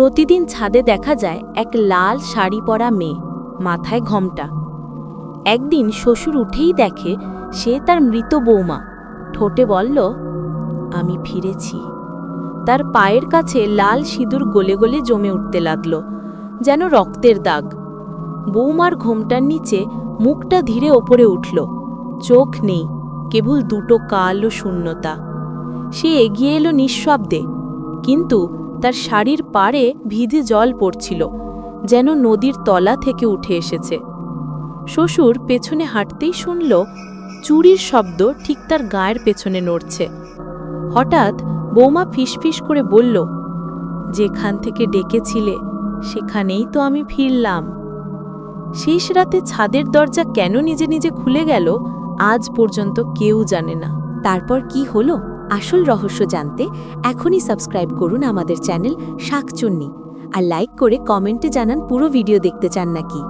প্রতিদিন ছাদে দেখা যায় এক লাল শাড়ি পরা মেয়ে, মাথায় ঘমটা। একদিন শ্বশুর উঠেই দেখে সে তার মৃত বৌমা। ঠোঁটে বলল, আমি ফিরেছি। তার পায়ের কাছে লাল সিঁদুর গলে গলে জমে উঠতে লাগল, যেন রক্তের দাগ। বৌমার ঘোমটার নিচে মুখটা ধীরে ওপরে উঠল। চোখ নেই, কেবল দুটো কালো শূন্যতা। সে এগিয়ে এলো নিঃশব্দে, কিন্তু তার শাড়ির পাড়ে ভিজে জল পড়ছিল, যেন নদীর তলা থেকে উঠে এসেছে। শ্বশুর পেছনে হাঁটতেই শুনল, চুরির শব্দ ঠিক তার গায়ের পেছনে নড়ছে। হঠাৎ বৌমা ফিসফিস করে বলল, যেখান থেকে ডেকেছিলে, সেখানেই তো আমি ফিরলাম। শেষ রাতে ছাদের দরজা কেন নিজে নিজে খুলে গেল, আজ পর্যন্ত কেউ জানে না। তারপর কি হলো? আসল রহস্য জানতে এখনই সাবস্ক্রাইব করুন আমাদের চ্যানেল শাকচুন্নি। আর লাইক করে কমেন্টে জানান পুরো ভিডিও দেখতে চান নাকি।